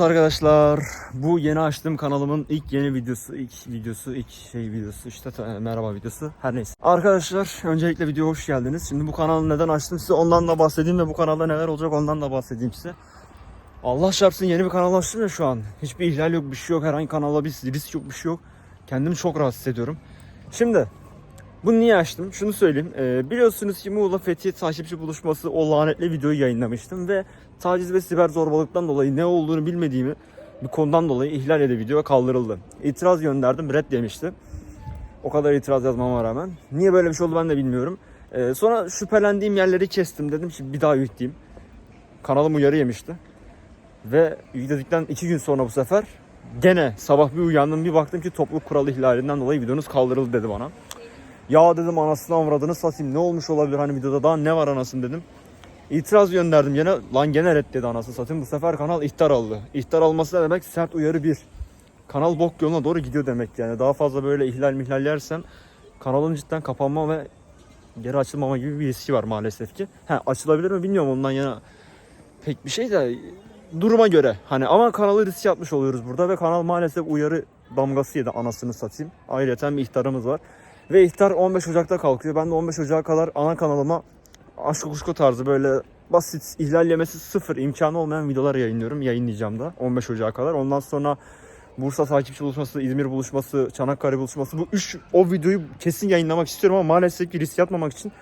Arkadaşlar bu yeni açtığım kanalımın ilk yeni videosu, ilk videosu, ilk şey videosu işte ta- merhaba videosu her neyse. Arkadaşlar öncelikle videoya hoş geldiniz. Şimdi bu kanalı neden açtım size ondan da bahsedeyim ve bu kanalda neler olacak ondan da bahsedeyim size. Allah şartsın yeni bir kanal açtım ya şu an. Hiçbir ihlal yok, bir şey yok, herhangi kanala bir risk yok, bir şey yok. Kendimi çok rahatsız ediyorum. Şimdi bunu niye açtım? Şunu söyleyeyim. Ee, biliyorsunuz ki Muğla Fethiye takipçi buluşması o lanetli videoyu yayınlamıştım ve taciz ve siber zorbalıktan dolayı ne olduğunu bilmediğimi bir konudan dolayı ihlal edildi video kaldırıldı. İtiraz gönderdim, red demişti. O kadar itiraz yazmama rağmen. Niye böyle bir şey oldu ben de bilmiyorum. Ee, sonra şüphelendiğim yerleri kestim dedim ki bir daha yükleyeyim. Kanalım uyarı yemişti. Ve yükledikten iki gün sonra bu sefer gene sabah bir uyandım bir baktım ki topluluk kuralı ihlalinden dolayı videonuz kaldırıldı dedi bana. Ya dedim anasını avradını satayım ne olmuş olabilir hani videoda daha ne var anasını dedim. İtiraz gönderdim gene lan gene reddedi anasını satayım bu sefer kanal ihtar aldı. İhtar alması ne demek sert uyarı bir. Kanal bok yoluna doğru gidiyor demek yani daha fazla böyle ihlal mihlal yersem kanalın cidden kapanma ve geri açılmama gibi bir riski var maalesef ki. Ha açılabilir mi bilmiyorum ondan yana pek bir şey de duruma göre hani ama kanalı riske atmış oluyoruz burada ve kanal maalesef uyarı damgası yedi anasını satayım. Ayrıca bir ihtarımız var. Ve ihtar 15 Ocak'ta kalkıyor. Ben de 15 Ocak'a kadar ana kanalıma aşk kuşku tarzı böyle basit ihlal yemesi sıfır imkanı olmayan videolar yayınlıyorum. Yayınlayacağım da 15 Ocak'a kadar. Ondan sonra Bursa takipçi buluşması, İzmir buluşması, Çanakkale buluşması bu üç o videoyu kesin yayınlamak istiyorum ama maalesef ki risk atmamak için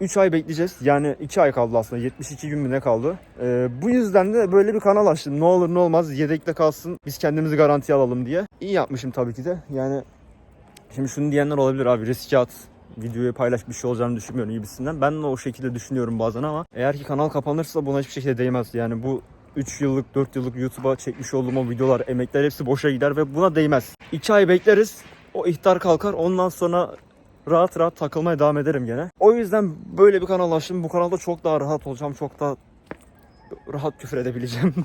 3 ay bekleyeceğiz. Yani 2 ay kaldı aslında. 72 gün mü ne kaldı? Ee, bu yüzden de böyle bir kanal açtım. Ne olur ne olmaz yedekte kalsın. Biz kendimizi garantiye alalım diye. İyi yapmışım tabii ki de. Yani şimdi şunu diyenler olabilir abi riske at. Videoyu paylaş bir şey olacağını düşünmüyorum gibisinden. Ben de o şekilde düşünüyorum bazen ama eğer ki kanal kapanırsa buna hiçbir şekilde değmez. Yani bu 3 yıllık 4 yıllık YouTube'a çekmiş olduğum o videolar, emekler hepsi boşa gider ve buna değmez. 2 ay bekleriz. O ihtar kalkar. Ondan sonra rahat rahat takılmaya devam ederim gene. O yüzden böyle bir kanal açtım. Bu kanalda çok daha rahat olacağım. Çok daha rahat küfür edebileceğim.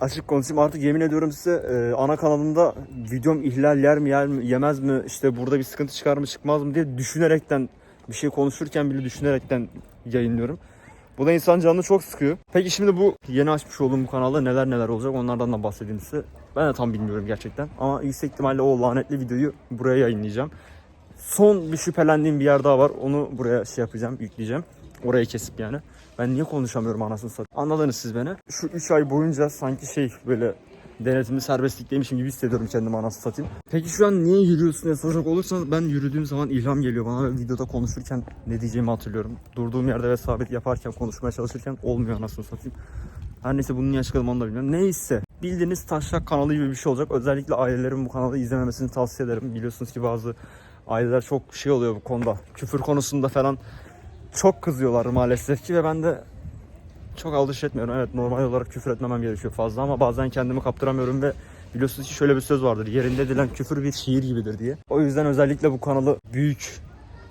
Açık konuşayım artık yemin ediyorum size e, ana kanalımda videom ihlal yer mi yer mi yemez mi işte burada bir sıkıntı çıkar mı çıkmaz mı diye düşünerekten bir şey konuşurken bile düşünerekten yayınlıyorum. Bu da insan canını çok sıkıyor. Peki şimdi bu yeni açmış olduğum bu kanalda neler neler olacak onlardan da bahsedeyim size. Ben de tam bilmiyorum gerçekten ama yüksek ihtimalle o lanetli videoyu buraya yayınlayacağım. Son bir şüphelendiğim bir yer daha var. Onu buraya şey yapacağım, yükleyeceğim. Orayı kesip yani. Ben niye konuşamıyorum anasını satayım. Anladınız siz beni. Şu 3 ay boyunca sanki şey böyle denetimli serbestlikteymişim gibi hissediyorum kendimi anasını satayım. Peki şu an niye yürüyorsun diye soracak olursanız ben yürüdüğüm zaman ilham geliyor bana videoda konuşurken ne diyeceğimi hatırlıyorum. Durduğum yerde ve sabit yaparken konuşmaya çalışırken olmuyor anasını satayım. Her neyse bunun niye açıkladım onu da bilmiyorum. Neyse bildiğiniz taşak kanalı gibi bir şey olacak. Özellikle ailelerin bu kanalı izlememesini tavsiye ederim. Biliyorsunuz ki bazı aileler çok şey oluyor bu konuda. Küfür konusunda falan çok kızıyorlar maalesef ki ve ben de çok aldırış etmiyorum. Evet normal olarak küfür etmemem gerekiyor fazla ama bazen kendimi kaptıramıyorum ve biliyorsunuz ki şöyle bir söz vardır. Yerinde edilen küfür bir şiir gibidir diye. O yüzden özellikle bu kanalı büyük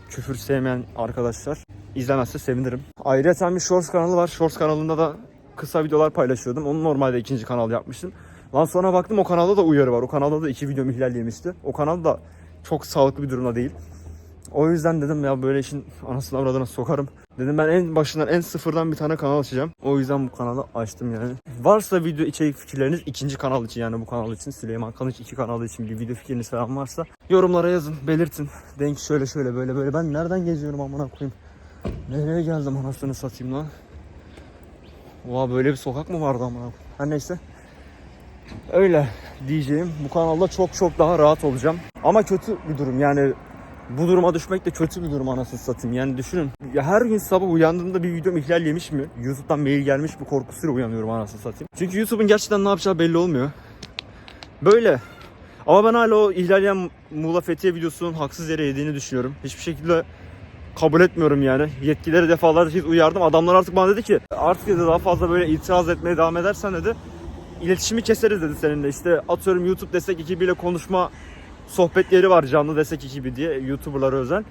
küfür sevmeyen arkadaşlar izlemezse sevinirim. Ayrıca bir Shorts kanalı var. Shorts kanalında da kısa videolar paylaşıyordum. Onu normalde ikinci kanal yapmıştım. Lan sonra baktım o kanalda da uyarı var. O kanalda da iki video ihlal yemişti. O kanal da çok sağlıklı bir durumda değil. O yüzden dedim ya böyle işin anasını avradına sokarım. Dedim ben en başından en sıfırdan bir tane kanal açacağım. O yüzden bu kanalı açtım yani. Varsa video içerik fikirleriniz ikinci kanal için yani bu kanal için Süleyman Kanıç iki kanalı için bir video fikriniz falan varsa yorumlara yazın belirtin. Denk şöyle şöyle böyle böyle ben nereden geziyorum amına koyayım. Nereye geldim anasını satayım lan. Oha böyle bir sokak mı vardı amına koyayım. Her neyse. Öyle diyeceğim. Bu kanalda çok çok daha rahat olacağım. Ama kötü bir durum yani bu duruma düşmek de kötü bir durum anasını satayım. Yani düşünün her gün sabah uyandığımda bir videom ihlal yemiş mi? YouTube'dan mail gelmiş bir korkusuyla uyanıyorum anasını satayım. Çünkü YouTube'un gerçekten ne yapacağı belli olmuyor. Böyle. Ama ben hala o ihlal yiyen Muğla Fethiye videosunun haksız yere yediğini düşünüyorum. Hiçbir şekilde kabul etmiyorum yani. Yetkilileri defalarca uyardım. Adamlar artık bana dedi ki artık dedi daha fazla böyle itiraz etmeye devam edersen dedi iletişimi keseriz dedi seninle. İşte atıyorum YouTube destek ekibiyle konuşma sohbetleri var canlı destek ekibi diye YouTuber'lara özel.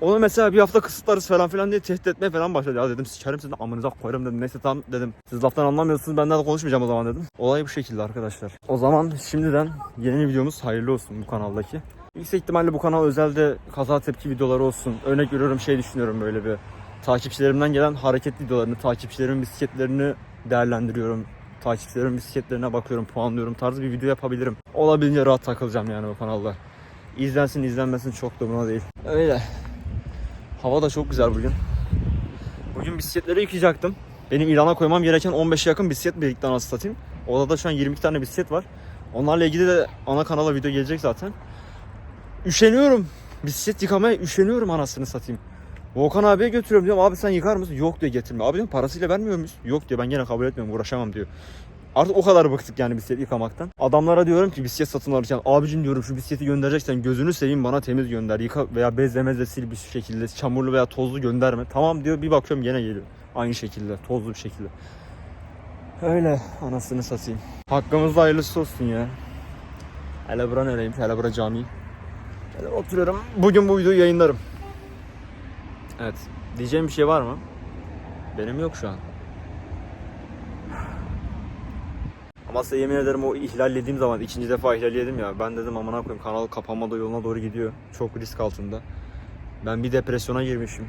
Onu mesela bir hafta kısıtlarız falan filan diye tehdit etmeye falan başladı. Ya dedim sikerim seni amınıza koyarım dedim. Neyse tamam dedim. Siz laftan anlamıyorsunuz benden de konuşmayacağım o zaman dedim. Olay bu şekilde arkadaşlar. O zaman şimdiden yeni videomuz hayırlı olsun bu kanaldaki. Yüksek ihtimalle bu kanal özelde kaza tepki videoları olsun. Örnek veriyorum şey düşünüyorum böyle bir. Takipçilerimden gelen hareket videolarını, takipçilerimin bisikletlerini değerlendiriyorum. Takipçilerimin bisikletlerine bakıyorum, puanlıyorum tarzı bir video yapabilirim. Olabildiğince rahat takılacağım yani bu kanalda. İzlensin izlenmesin çok da buna değil. Öyle. Hava da çok güzel bugün. Bugün bisikletleri yıkayacaktım. Benim ilana koymam gereken 15'e yakın bisiklet birlikte anası satayım. Odada şu an 22 tane bisiklet var. Onlarla ilgili de ana kanala video gelecek zaten. Üşeniyorum. Bisiklet yıkamaya üşeniyorum anasını satayım. Volkan abiye götürüyorum diyorum abi sen yıkar mısın? Yok diyor getirme. Abi diyorum parasıyla vermiyor muyuz? Yok diyor ben gene kabul etmiyorum uğraşamam diyor. Artık o kadar bıktık yani bisiklet yıkamaktan. Adamlara diyorum ki bisiklet satın alırken abicim diyorum şu bisikleti göndereceksen gözünü seveyim bana temiz gönder. Yıka veya bezle mezle sil bir şekilde çamurlu veya tozlu gönderme. Tamam diyor bir bakıyorum gene geliyor. Aynı şekilde tozlu bir şekilde. Öyle anasını satayım. Hakkımızda hayırlısı olsun ya. Hele bura nereymiş? Hele bura cami. Hele oturuyorum. Bugün bu videoyu yayınlarım. Evet. Diyeceğim bir şey var mı? Benim yok şu an. Ama size yemin ederim o ihlallediğim zaman ikinci defa ihlalledim ya. Ben dedim amına koyayım kanal kapanma da yoluna doğru gidiyor. Çok risk altında. Ben bir depresyona girmişim.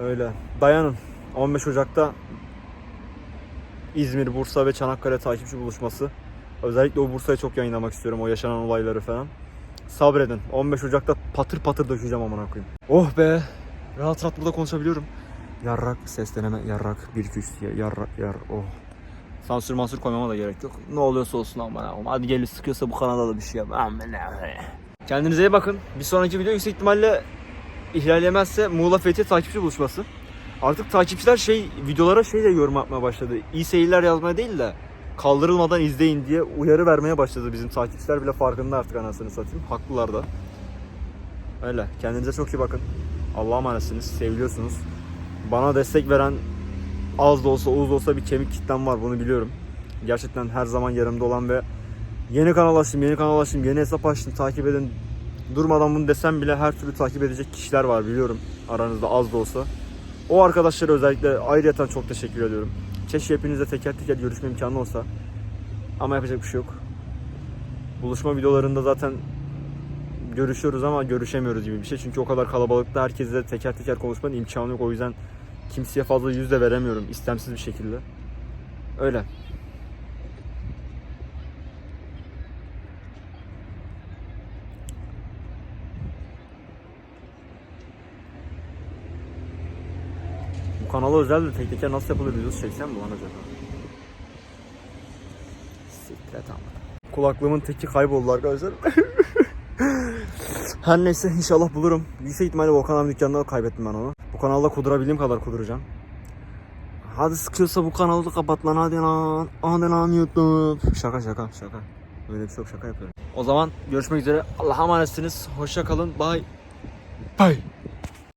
Öyle. Dayanın. 15 Ocak'ta İzmir, Bursa ve Çanakkale takipçi buluşması. Özellikle o Bursa'yı çok yayınlamak istiyorum. O yaşanan olayları falan. Sabredin. 15 Ocak'ta patır patır dökeceğim amına koyayım. Oh be. Rahat rahat burada konuşabiliyorum. Yarrak ses deneme. Yarrak 1 2 3 diye. Yarrak yar. Oh. Sansür mansür koymama da gerek yok. Ne oluyorsa olsun amına koyayım. Hadi gelin sıkıyorsa bu kanalda da bir şey yap. Koyayım. Kendinize iyi bakın. Bir sonraki video yüksek ihtimalle ihlallemezse Muğla Fethi takipçi buluşması. Artık takipçiler şey videolara şey de yorum yapmaya başladı. İyi seyirler yazmaya değil de kaldırılmadan izleyin diye uyarı vermeye başladı bizim takipçiler bile farkında artık anasını satayım. Haklılar da. Öyle. Kendinize çok iyi bakın. Allah'a emanetsiniz. Seviliyorsunuz. Bana destek veren az da olsa uz da olsa bir kemik kitlem var bunu biliyorum. Gerçekten her zaman yanımda olan ve yeni kanal açtım, yeni kanal açtım, yeni hesap açtım, takip edin. Durmadan bunu desem bile her türlü takip edecek kişiler var biliyorum aranızda az da olsa. O arkadaşlara özellikle ayrıyeten çok teşekkür ediyorum. Keşke hepinizle teker teker görüşme imkanı olsa. Ama yapacak bir şey yok. Buluşma videolarında zaten görüşüyoruz ama görüşemiyoruz gibi bir şey. Çünkü o kadar kalabalıkta herkesle teker teker konuşmanın imkanı yok. O yüzden kimseye fazla yüz de veremiyorum istemsiz bir şekilde. Öyle. Kanala özel de tek teker nasıl yapılır videosu çeksem mi lan acaba? Sikret ama. Kulaklığımın teki kayboldu arkadaşlar. Her neyse inşallah bulurum. Yüksek ihtimalle Volkan abi dükkanında kaybettim ben onu. Bu kanalda kudurabildiğim kadar kuduracağım. Hadi sıkıyorsa bu kanalı da kapat lan hadi lan. Hadi lan YouTube. Şaka şaka şaka. Böyle bir şey yok şaka yapıyorum. O zaman görüşmek üzere. Allah'a emanetsiniz. Hoşça kalın. Bye. Bye.